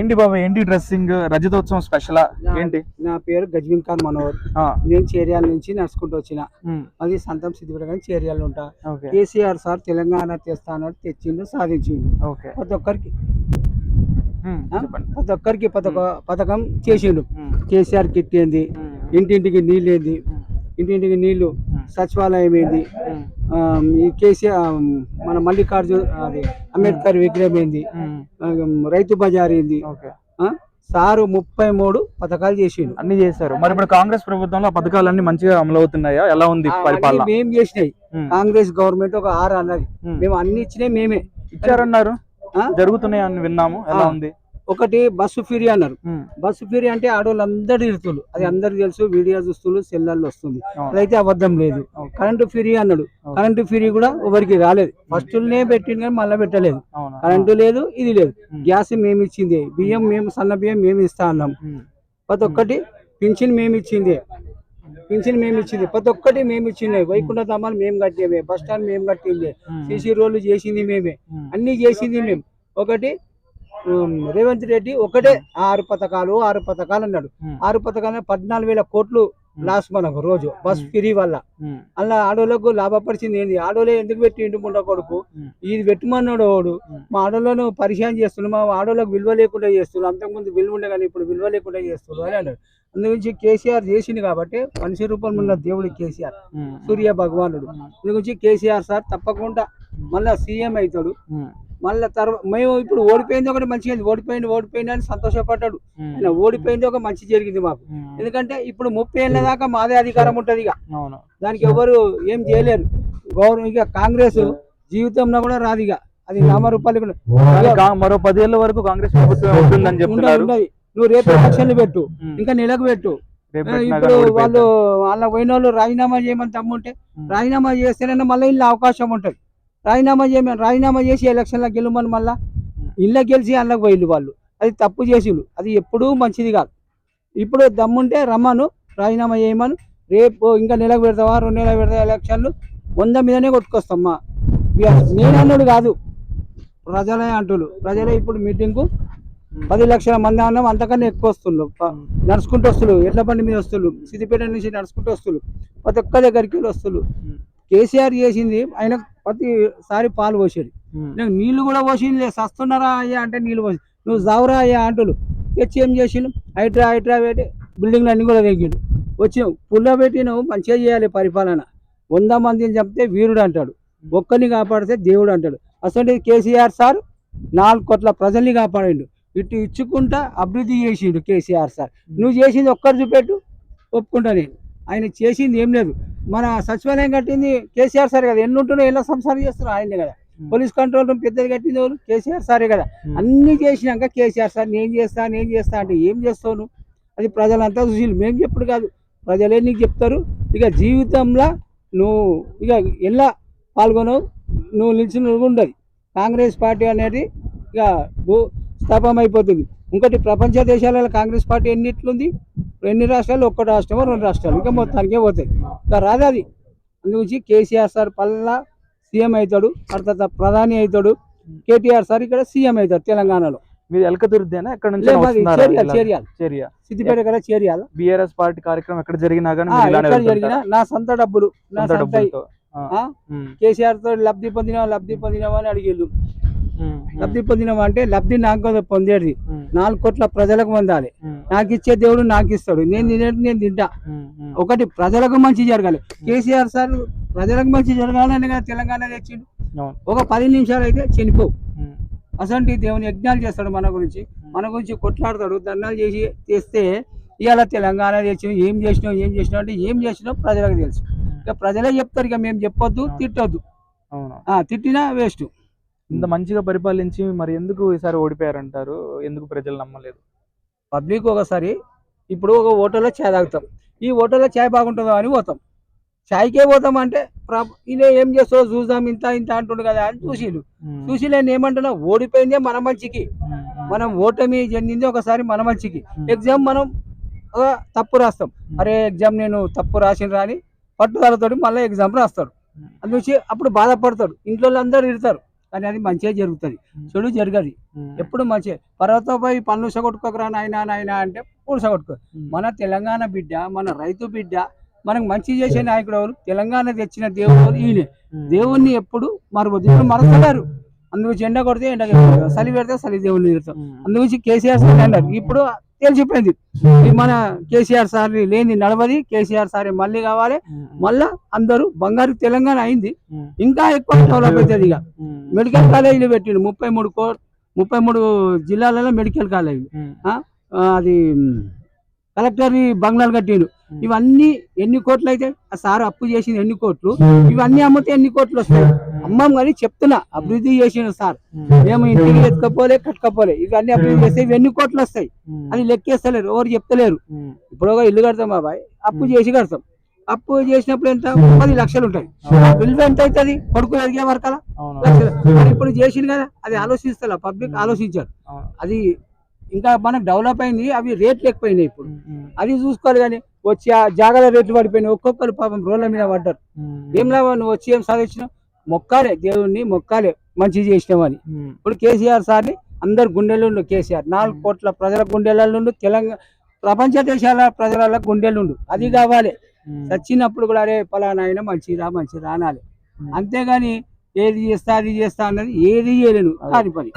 ఏంటి బాబా ఏంటి dressing రజతోత్సవం special ఏంటి? నా పేరు గజ్విన్ ఖాన్ మనోహర్. నేను చేరియాల నుంచి నడుచుకుంటూ వచ్చిన. అది సంతం సిద్దిపేట కానీ చేరియాల ఉంటా కేసీఆర్ సార్ తెలంగాణ తెస్తా అన్నాడు తెచ్చిండు సాధించిండు. ప్రతి ఒక్కరికి. ప్రతి ఒక్కరికి పథక పథకం చేసిండు. కేసీఆర్ కిట్ ఏంది? ఇంటింటికి నీళ్ళు ఏంది? ఇంటింటికి నీళ్ళు సచివాలయం ఏంది? ఈ కేసీఆర్ మన మల్లికార్జున్ అది అంబేద్కర్ విగ్రహం ఏంది? రైతు బజార్ ఏంది? సారు ముప్పై మూడు పథకాలు చేసిండు. అన్ని చేశారు. మరి ఇప్పుడు కాంగ్రెస్ ప్రభుత్వంలో ఆ పథకాలన్నీ మంచిగా అమలు అవుతున్నాయా ఎలా ఉంది పరిపాలన? మేము చేసినాయి. కాంగ్రెస్ గవర్నమెంట్ ఒక ఆరు అన్నది. మేము. అన్ని ఇచ్చినాయి మేమే. ఇచ్చారన్నారు? జరుగుతున్నాయి అని విన్నాము. ఎలా. ఉంది? ఒకటి బస్సు ఫ్రీ అన్నారు. బస్సు ఫ్రీ అంటే ఆడవాళ్ళు అందరు ఇరుతులు. అది అందరికి తెలుసు వీడియో చూస్తులు సెల్లర్లు వస్తుంది. అదైతే అబద్ధం లేదు. కరెంటు ఫ్రీ అన్నాడు. కరెంటు ఫ్రీ కూడా ఎవరికి రాలేదు. ఫస్ట్ పెట్టింది కానీ మళ్ళీ పెట్టలేదు. కరెంటు లేదు ఇది లేదు. గ్యాస్ మేము ఇచ్చింది. బియ్యం మేము సన్న బియ్యం మేము ఇస్తా అన్నాం. ప్రతి ఒక్కటి పింఛన్ మేము ఇచ్చింది. పింఛన్ మేము ఇచ్చింది. ప్రతి ఒక్కటి మేము ఇచ్చింది. వైకుంఠ ధామాలు మేము కట్టేవే. బస్ స్టాండ్ మేము కట్టింది. సీసీ రోడ్లు చేసింది మేమే. అన్ని చేసింది మేము. ఒకటి రేవంత్ రెడ్డి ఒకటే ఆరు పథకాలు ఆరు పథకాలు అన్నాడు. ఆరు పథకాలు పద్నాలుగు వేల కోట్లు లాస్ మనకు రోజు బస్ ఫ్రీ వల్ల. అలా ఆడోళ్ళకు లాభపరిచింది ఏంది? ఆడోళ్ళే ఎందుకు పెట్టిండు ముండ కొడుకు. ఇది పెట్టమన్నాడు వాడు. మా ఆడోళ్ళను పరిచయం చేస్తున్నాడు మా ఆడోళ్ళకు విలువ లేకుండా చేస్తున్నాడు అంతకుముందు విలువ ఉండే కానీ ఇప్పుడు విలువ లేకుండా చేస్తున్నాడు అని అన్నాడు. అందుగురించి కేసీఆర్ చేసింది కాబట్టి మనిషి రూపంలో ఉన్న దేవుడు కేసీఆర్ సూర్య భగవానుడు. అందుగురించి కేసీఆర్ సార్ తప్పకుండా మళ్ళా సీఎం అవుతాడు. మళ్ళీ తర్వాత మేము ఇప్పుడు ఓడిపోయింది ఒకటి మంచిగా ఓడిపోయింది ఓడిపోయింది అని సంతోషపడ్డాడు. ఆయన ఓడిపోయింది ఒక మంచి జరిగింది మాకు. ఎందుకంటే ఇప్పుడు ముప్పై ఏళ్ళ దాకా మాదే అధికారం ఉంటది ఇక. దానికి ఎవరు ఏం చేయలేరు. గౌరవం ఇక కాంగ్రెస్ జీవితంలో కూడా రాదు ఇక. అది నామరూపాలు మరో పదేళ్ళ వరకు కాంగ్రెస్ ప్రభుత్వం చెప్తున్నారు. నువ్వు రేపు ఎలక్షన్లు పెట్టు. ఇంకా నెలకు పెట్టు. ఇప్పుడు. వాళ్ళు వాళ్ళ పోయిన వాళ్ళు రాజీనామా చేయమని తమ్ముంటే. రాజీనామా చేస్తేనే మళ్ళీ ఇల్లు అవకాశం ఉంటుంది. రాజీనామా చేయమని రాజీనామా చేసి ఎలక్షన్లో గెలవమని మళ్ళా ఇళ్ళ గెలిచి అందులోకి పోయిల్లు వాళ్ళు. అది తప్పు చేసిండు అది ఎప్పుడూ మంచిది కాదు. ఇప్పుడు దమ్ముంటే రమ్మను రాజీనామా చేయమను. రేపు ఇంకా నెలకు పెడతావా రెండు నెలలు పెడతావా ఎలక్షన్లు? వంద మీదనే కొట్టుకొస్తామ్మా నేను అన్నాడు కాదు. ప్రజలే అంటులు ప్రజలే ఇప్పుడు మీటింగ్కు పది లక్షల మంది అన్నం అంతకన్నా ఎక్కువ వస్తున్నారు నడుచుకుంటూ వస్తులు ఎడ్ల బండి మీద వస్తులు సిద్దిపేట నుంచి నడుచుకుంటూ వస్తులు ప్రతి ఒక్క దగ్గరికి వెళ్ళి వస్తులు కేసీఆర్ చేసింది ఆయన ప్రతిసారి పాలు పోసేది. నాకు నీళ్ళు కూడా పోసింది సస్తున్నారా అయ్యా అంటే నీళ్ళు పోసి నువ్వు జావురా అయ్యా అంటులు తెచ్చి ఏం చేసిండు? హైడ్రా హైడ్రా పెట్టి బిల్డింగ్లు అన్ని కూడా తెగిండు వచ్చి పుల్ల పెట్టి నువ్వు మంచిగా చేయాలి పరిపాలన. వంద మందిని చంపితే వీరుడు అంటాడు. ఒక్కరిని కాపాడితే దేవుడు అంటాడు. అసలు కేసీఆర్ సార్ నాలుగు కోట్ల ప్రజల్ని కాపాడిండు. ఇటు ఇచ్చుకుంటా అభివృద్ధి చేసిండు కేసీఆర్ సార్. నువ్వు చేసింది ఒక్కరు చూపెట్టు. ఒప్పుకుంటా నేను. ఆయన చేసింది ఏం లేదు. మన సచివాలయం కట్టింది కేసీఆర్ సార్ కదా. ఎన్ని ఉంటున్నాయి ఎలా సంసారం చేస్తున్నారు ఆయనే కదా. పోలీస్ కంట్రోల్ రూమ్ పెద్దది కట్టింది ఎవరు? కేసీఆర్ సారే కదా. అన్ని చేసినాక కేసీఆర్ సార్ నేను చేస్తా నేను చేస్తా అంటే ఏం చేస్తావు నువ్వు? అది ప్రజలంతా చూసి మేము చెప్పుడు కాదు. ప్రజలే నీకు చెప్తారు. ఇక జీవితంలో నువ్వు ఇక ఎలా పాల్గొనవు? నువ్వు నిలిచిన ఉండదు. కాంగ్రెస్ పార్టీ అనేది ఇక భూ స్థాపం అయిపోతుంది ఇంకోటి ప్రపంచ దేశాలలో కాంగ్రెస్ పార్టీ ఎన్నిట్లుంది ఎన్ని రాష్ట్రాలు? ఒక్క రాష్ట్రమో రెండు రాష్ట్రాలు. ఇంకా మొత్తానికే పోతాయి. ఇంకా రాదు అది. అందుగురించి కేసీఆర్ సార్ పల్లా సీఎం అవుతాడు. తర్వాత ప్రధాని అవుతాడు. కేటీఆర్ సార్ ఇక్కడ సీఎం అవుతాడు తెలంగాణలో. మీది ఎలకతుర్దేనా ఎక్కడ నుంచి సిద్దిపేట కదా చేరియాలి. బిఆర్ఎస్ పార్టీ కార్యక్రమం ఎక్కడ జరిగినా కానీ మీరు? జరిగినా నా సొంత డబ్బులు నా సొంత కేసీఆర్తో లబ్ధి పొందినావా లబ్ధి పొందినావా అని అడిగేళ్ళు. లబ్ధి పొందినావా అంటే లబ్ధి నాకు పొందేది. నాలుగు కోట్ల ప్రజలకు పొందాలి. నాకు ఇచ్చే దేవుడు నాకు ఇస్తాడు నేను తినేది నేను తింటా. ఒకటి ప్రజలకు మంచి జరగాలి. కేసీఆర్ సార్ ప్రజలకు మంచి జరగాలని కదా తెలంగాణ తెచ్చిండు. ఒక పది నిమిషాలు అయితే చనిపోవు అసంటి దేవుని యజ్ఞాలు చేస్తాడు మన గురించి. మన గురించి కొట్లాడతాడు దండాలు చేసి చేస్తే ఇవాళ తెలంగాణ తెచ్చిన ఏం చేసినావు ఏం చేసినావు అంటే ఏం చేసినావు ప్రజలకు తెలుసు. ఇక ప్రజలే చెప్తారు ఇక మేము చెప్పొద్దు తిట్టొద్దు. తిట్టినా వేస్ట్. ఇంత మంచిగా పరిపాలించి మరి ఎందుకు ఈసారి ఓడిపోయారంటారు? ఎందుకు ప్రజలు నమ్మలేదు? పబ్లిక్ ఒకసారి ఇప్పుడు ఒక హోటల్లో ఛాయ్ తాగుతాం. ఈ హోటల్లో ఛాయ్ బాగుంటుందో అని పోతాం. ఛాయ్కే పోతాం అంటే ఈయన ఏం చేస్తావు చూద్దాం ఇంత ఇంత అంటుండు కదా అని చూసిలు ఉమ్, చూసి నేను ఏమంటున్నా? ఓడిపోయిందే మన మంచికి. మనం ఓటమి చెందింది ఒకసారి మన మంచికి. ఎగ్జామ్ మనం తప్పు రాస్తాం. అరే ఎగ్జామ్ నేను తప్పు రాసిన రాని పట్టుదలతోటి మళ్ళీ ఎగ్జామ్ రాస్తాడు. అందుచి అప్పుడు బాధపడతాడు. ఇంట్లో అందరూ ఇడతారు కానీ అది మంచిగా జరుగుతుంది. చెడు జరగదు. ఎప్పుడు మంచి పర్వతం పోయి పన్ను సగొట్టుకోకరా నాయనా నాయనా అంటే పూలు సగొట్టుకో. మన తెలంగాణ బిడ్డ మన రైతు బిడ్డ మనకు మంచి చేసే నాయకుడు ఎవరు? తెలంగాణ తెచ్చిన దేవుడు? ఈయనే. దేవుణ్ణి ఎప్పుడు మరవద్దు. ఇప్పుడు మరొకరు అందుగురించి ఎండ కొడితే ఎండ. చలి పెడితే చలి తిడతాం అందుగురించి కేసీఆర్ అన్నారు. ఇప్పుడు తెలిసిపోయింది మన కేసీఆర్ సార్ లేని నడవది కేసీఆర్ సార్ మళ్ళీ కావాలి. మళ్ళా అందరూ బంగారు తెలంగాణ అయింది. ఇంకా ఎక్కువ డెవలప్ అవుతుంది ఇక. మెడికల్ కాలేజీలు పెట్టిండు. ముప్పై మూడు కో ముప్పై మూడు జిల్లాలలో మెడికల్ కాలేజీ అది కలెక్టర్ బంగ్లాలు కట్టిండు. ఇవన్నీ ఎన్ని కోట్లు అయితే ఆ సార్ అప్పు చేసింది ఎన్ని కోట్లు? ఇవన్నీ అమ్మితే ఎన్ని కోట్లు వస్తాయి? అమ్మం కానీ చెప్తున్నా అభివృద్ధి చేసిండు సార్. మేము. ఇంటికి ఎత్తుకపోలే కట్టుకపోలే. ఇవన్నీ అభివృద్ధి చేస్తే ఇవి ఎన్ని కోట్లు వస్తాయి? అని లెక్కేస్తలేరు ఎవరు చెప్తలేరు. ఇప్పుడు ఒక ఇల్లు కడతాం బాబాయ్ అప్పు చేసి కడతాం. అప్పు చేసినప్పుడు ఎంత? పది లక్షలు ఉంటాయి. బిల్లు ఎంత అవుతుంది? కొడుకు ఎదిగే వరకలా లక్షలు ఇప్పుడు చేసింది కదా అది ఆలోచిస్తా పబ్లిక్ ఆలోచించారు అది ఇంకా మనకు డెవలప్ అయింది అవి రేట్లు ఎక్కువైనాయి ఇప్పుడు. అది చూసుకోవాలి కానీ వచ్చి ఆ జాగాల రేట్లు పడిపోయినాయి. ఒక్కొక్కరు పాపం రోడ్ల మీద పడ్డారు. ఏం లాభం నువ్వు వచ్చి ఏం సాధించినావు? మొక్కాలే దేవుణ్ణి మొక్కాలే మంచి చేసినామని ఇప్పుడు కేసీఆర్ సార్ని అందరు గుండెలు ఉండు కేసీఆర్. నాలుగు కోట్ల ప్రజల గుండెలలో ఉండు తెలంగాణ ప్రపంచ దేశాల ప్రజల గుండెలు ఉండు. అది కావాలి. చచ్చినప్పుడు కూడా అరే పలానా ఆయన మంచిరా మంచిరా అనాలి. అంతేగాని ఏది చేస్తా అది చేస్తా అన్నది ఏది చేయలేను. కాని పని.